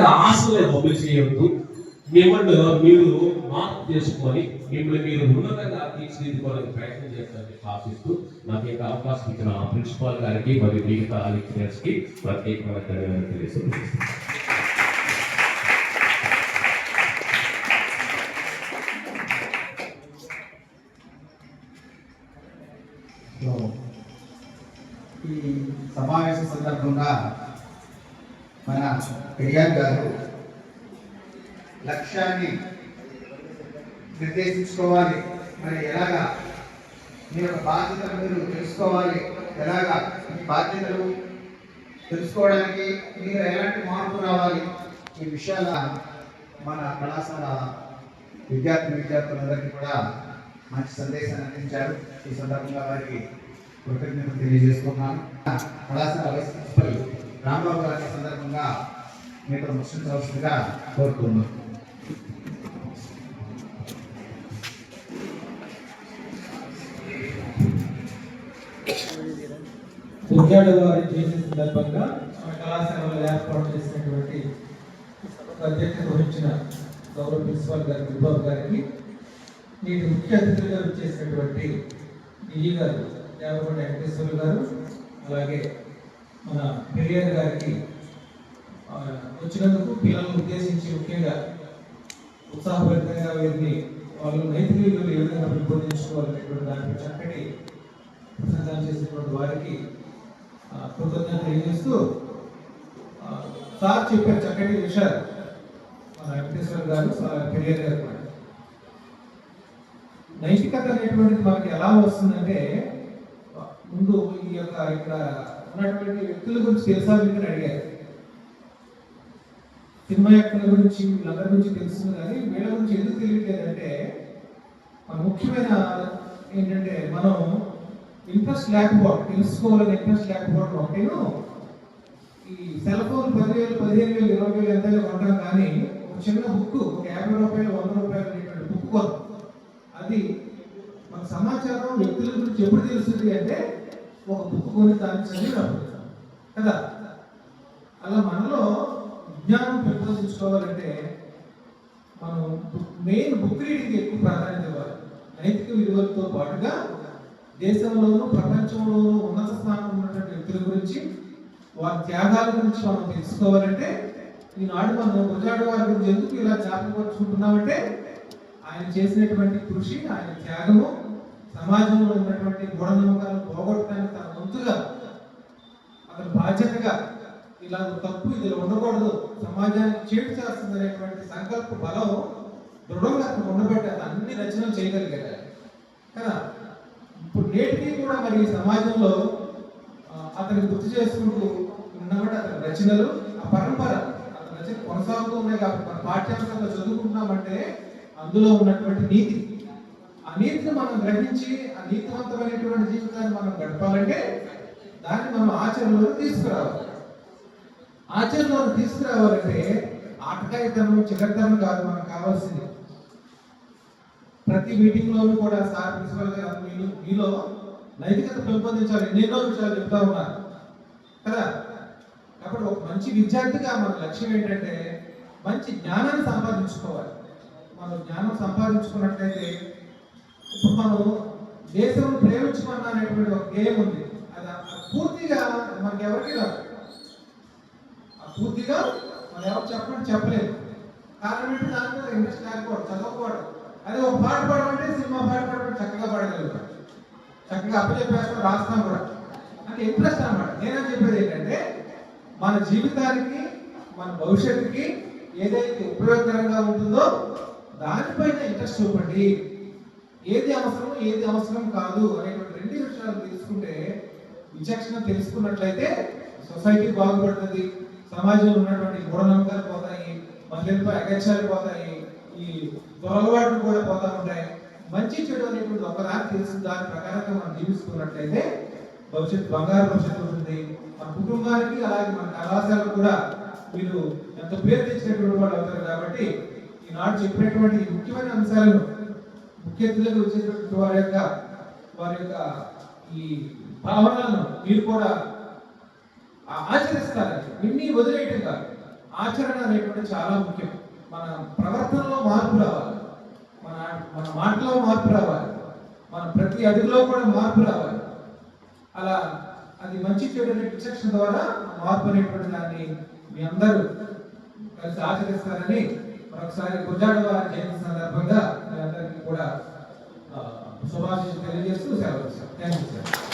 ఇక్కడ ఆశలు బొమ్మ చేయవద్దు మిమ్మల్ని మీరు మార్పు చేసుకొని మిమ్మల్ని మీరు ఉన్నతంగా తీర్చిదిద్దుకోవడానికి ప్రయత్నం చేస్తారని ఆశిస్తూ నాకు ఈ యొక్క అవకాశం ఇచ్చిన ప్రిన్సిపాల్ గారికి మరియు మిగతా లెక్చరర్స్కి ప్రత్యేకమైన ధన్యవాదాలు తెలియజేస్తున్నాను. ఈ సమావేశం సందర్భంగా మన పెరియార్ గారు లక్ష్యాన్ని నిర్దేశించుకోవాలి. మరి ఎలాగా? మీ యొక్క బాధ్యతలు మీరు తెలుసుకోవాలి. ఎలాగా? మీ బాధ్యతలు తెలుసుకోవడానికి మీరు ఎలాంటి మార్పు రావాలి? ఈ విషయాల మన కళాశాల విద్యార్థి విద్యార్థులందరికీ కూడా మంచి సందేశాన్ని అందించారు. ఈ సందర్భంగా వారికి కృతజ్ఞతలు తెలియజేసుకున్నాను కళాశాల వైస్ ప్రిన్సిపల్ రాంబాబు సందర్భంగా మీతో ముఖ్యించవలసిందిగా కోరుతున్నాను దుర్గాడు వారి జయంతి సందర్భంగా మన కళాశాలలో ఏర్పాటు చేసినటువంటి అధ్యక్షత వహించిన గౌరవ ప్రిన్సిపాల్ గారి విభావ్ గారికి నేను ముఖ్య అతిథులుగా వచ్చేసినటువంటి డిఈ గారు దేవకొండ వెంకటేశ్వర గారు అలాగే మన పెరియార్ గారికి వచ్చినందుకు పిల్లలను ఉద్దేశించి ముఖ్యంగా ఉత్సాహభరితంగా వీరిని వాళ్ళు నైతిక విలువలు ఏ విధంగా పెంపొందించుకోవాలనేటువంటి దానిపై చక్కటి ప్రసంగాలు చేసినటువంటి వారికి కృతజ్ఞత తెలియజేస్తూ సార్ చెప్పారు చక్కటి విషయాలు మన వెంకటేశ్వర గారు కెరియర్ గారు కూడా. నైతికత అనేటువంటిది మనకి ఎలా వస్తుందంటే ముందు ఈ యొక్క ఇక్కడ ఉన్నటువంటి వ్యక్తుల గురించి తెలుసా మీకు అడిగారు. సినిమా యాక్టర్ల గురించి వీళ్ళందరి గురించి తెలుస్తుంది కానీ వీళ్ళ గురించి ఎందుకు తెలియట్లేదంటే మన ముఖ్యమైన ఏంటంటే మనం ఇంట్రెస్ట్ లేకపోవడం తెలుసుకోవాలని ఇంట్రెస్ట్ లేకపోవడం ఒకటేను. ఈ సెల్ ఫోన్ పదివేలు పదిహేను వేలు ఇరవై వేలు ఎంత కొంటాం కానీ ఒక చిన్న బుక్ ఒక యాభై రూపాయలు వంద రూపాయలు అనేటువంటి బుక్ కొను. అది మన సమాచారం వ్యక్తుల గురించి ఎప్పుడు తెలుస్తుంది అంటే ఒక బుక్ కొని దాన్ని చదివినప్పుడు కదా? అలా మనలో విజ్ఞానం పెంపొందించుకోవాలంటే మనం మెయిన్ బుక్ రీడింగ్ ఎక్కువ ప్రాధాన్యత ఇవ్వాలి. నైతిక విలువలతో పాటుగా దేశంలోనూ ప్రపంచంలోనూ ఉన్నత స్థానం ఉన్నటువంటి వ్యక్తుల గురించి వారి త్యాగాల గురించి మనం తెలుసుకోవాలంటే ఈనాడు మనం గుజరాడ వారి గురించి ఎందుకు ఇలా జ్ఞాపకపరుచుకుంటున్నామంటే ఆయన చేసినటువంటి కృషి ఆయన త్యాగము సమాజంలో ఉన్నటువంటి మూఢనమ్మకాలను పోగొట్టడానికి తన వంతుగా అతను బాధ్యతగా ఇలా తప్పు ఇది ఉండకూడదు. సమాజానికి చేటు చేస్తుంది అనేటువంటి సంకల్ప బలం దృఢంగా అతను ఉండబట్టి అతను అన్ని రచనలు చేయగలిగారు కదా? ఇప్పుడు నేటికి కూడా మరి ఈ సమాజంలో అతని గుర్తు చేసుకుంటూ ఉన్నమాట అతని రచనలు ఆ పరంపర అతని రచన కొనసాగుతూ ఉన్నాయి కాబట్టి మన పాఠ్యాంశాల్లో చదువుకుంటున్నామంటే అందులో ఉన్నటువంటి నీతి ఆ నీతిని మనం గ్రహించి ఆ నీతివంతమైనటువంటి జీవితాన్ని మనం గడపాలంటే దాన్ని మనం ఆచరణలోకి తీసుకురావాలి. ఆచరణలోకి తీసుకురావాలంటే ఆటకాయతనం చిగతనం కాదు మనకు కావాల్సింది. ప్రతి మీటింగ్లోనూ కూడా సార్ ప్రిన్సిపల్ గారు మీలో మీలో నైతికత పెంపొందించాలి. ఎన్నెన్నో విషయాలు చెప్తా ఉన్నారు. కదా? కాబట్టి ఒక మంచి విద్యార్థిగా మన లక్ష్యం ఏంటంటే మంచి జ్ఞానాన్ని సంపాదించుకోవాలి. మనం జ్ఞానం సంపాదించుకున్నట్లయితే ఇప్పుడు మనం దేశం ప్రేమించుకున్న అనేటువంటి ఒక గేమ్ ఉంది. అది పూర్తిగా మనకి ఎవరికి రాదు. ఆ పూర్తిగా మనం ఎవరు చెప్పడం చెప్పలేదు. కారణం ఏంటి దాని మీద ఇంట్రెస్ట్ లేకపోవడం చదవకపోవడం. అదే ఒక పాట పాడమంటే సినిమా పాట పాడమంటే చక్కగా పాడగలుగుతాం. చక్కగా అప్పచెప్పేస్తాం రాస్తాం కూడా. అంటే ఇంట్రెస్ట్ అన్నమాట. నేనేం చెప్పేది ఏంటంటే మన జీవితానికి మన భవిష్యత్తుకి ఏదైతే ఉపయోగకరంగా ఉంటుందో దానిపైన ఇంట్రెస్ట్ చూపండి. ఏది అవసరం ఏది అవసరం కాదు అనేటువంటి రెండు విషయాలు తెలుసుకుంటే విచక్షణ తెలుసుకున్నట్లయితే సొసైటీ బాగుపడుతుంది సమాజంలో ఉన్నటువంటి మూఢనమ్మకాలు పోతాయి మహిళలపై అగత్యాలు పోతాయి ఈ దొరలవాట్లు కూడా పోతా ఉంటాయి. మంచి చెడు అనేటువంటి ఒకదాన్ని తెలిసి దాని ప్రకారంగా మనం జీవిస్తున్నట్లయితే భవిష్యత్ బంగారు భవిష్యత్తు ఉంటుంది. మన కుటుంబానికి అలాగే మన కళాశాలకు కూడా వీళ్ళు ఎంత పేరు తెచ్చినటువంటి వాళ్ళు అవుతారు కాబట్టి ఈనాడు చెప్పినటువంటి ముఖ్యమైన అంశాలను ముఖ్య అతిథులకు వచ్చేటువంటి వారి యొక్క వారి యొక్క ఈ భావనలను మీరు కూడా ఆచరిస్తారండి ఇన్ని విన్ని వదిలేయటం కాదు ఆచరణ అనేటువంటి చాలా ముఖ్యం. మన ప్రవర్తనలో మార్పు రావాలి. మన మన మాటలో మార్పు రావాలి. మన ప్రతి అడుగులో కూడా మార్పు రావాలి. అలా అది మంచి చెడు అనే విచక్షణ ద్వారా మార్పు అనేటువంటి దాన్ని మీ అందరూ కలిసి ఆచరిస్తారని మరొకసారి గురజాడ వారి జయంతి సందర్భంగా మీ అందరికీ కూడా శుభాషిషులు తెలియజేస్తూ సెలవు థ్యాంక్ యూ సార్.